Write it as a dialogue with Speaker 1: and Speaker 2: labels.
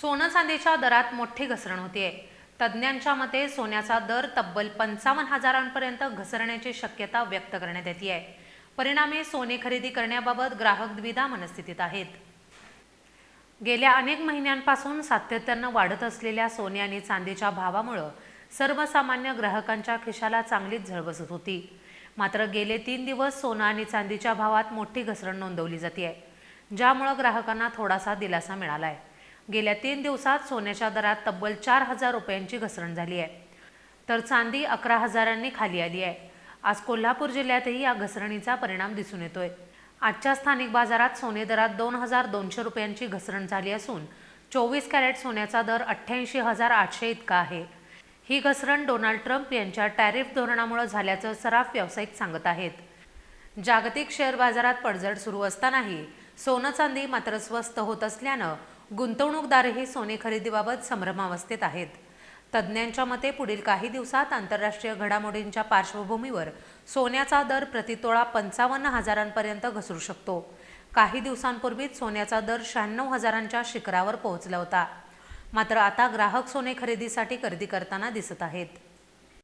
Speaker 1: सोनं चांदीच्या दरात मोठी घसरण होतीये. तज्ज्ञांच्या मते सोन्याचा दर तब्बल पंचावन्न हजारांपर्यंत घसरण्याची शक्यता व्यक्त करण्यात येते आहे परिणामी सोने खरेदी करण्याबाबत ग्राहक द्विधा मनस्थितीत आहेत. गेल्या अनेक महिन्यांपासून सातत्यानं वाढत असलेल्या सोने आणि चांदीच्या भावामुळं सर्वसामान्य ग्राहकांच्या खिशाला चांगलीच झळ बसत होती. मात्र गेले तीन दिवस सोनं आणि चांदीच्या भावात मोठी घसरण नोंदवली जाते ज्यामुळं ग्राहकांना थोडासा दिलासा मिळाला आहे गेल्या तीन दिवसात सोन्याच्या दरात तब्बल चार हजार रुपयांची घसरण झाली आहे. तर चांदी अकरा हजारांनी खाली आली आहे. आज कोल्हापूर जिल्ह्यातही या घसरणीचा परिणाम दिसून येतोय. आजच्या स्थानिक बाजारात सोने दरात दोन हजार दोनशे रुपयांची घसरण झाली असून चोवीस कॅरेट सोन्याचा दर अठ्ठ्याऐंशी हजार आठशे इतका आहे. ही घसरण डोनाल्ड ट्रम्प यांच्या टॅरिफ धोरणामुळे झाल्याचं सराफ व्यावसायिक सांगत आहेत. जागतिक शेअर बाजारात पडझड सुरू असतानाही सोनं चांदी मात्र स्वस्त होत असल्यानं गुंतवणूकदारही सोने खरेदीबाबत संभ्रमावस्थेत आहेत. तज्ज्ञांच्या मते पुढील काही दिवसात आंतरराष्ट्रीय घडामोडींच्या पार्श्वभूमीवर सोन्याचा दर प्रतितोळा पंचावन्न हजारांपर्यंत घसरू शकतो. काही दिवसांपूर्वीच सोन्याचा दर शहाण्णव हजारांच्या शिखरावर पोहोचला होता. मात्र आता ग्राहक सोने खरेदीसाठी गर्दी करताना दिसत आहेत.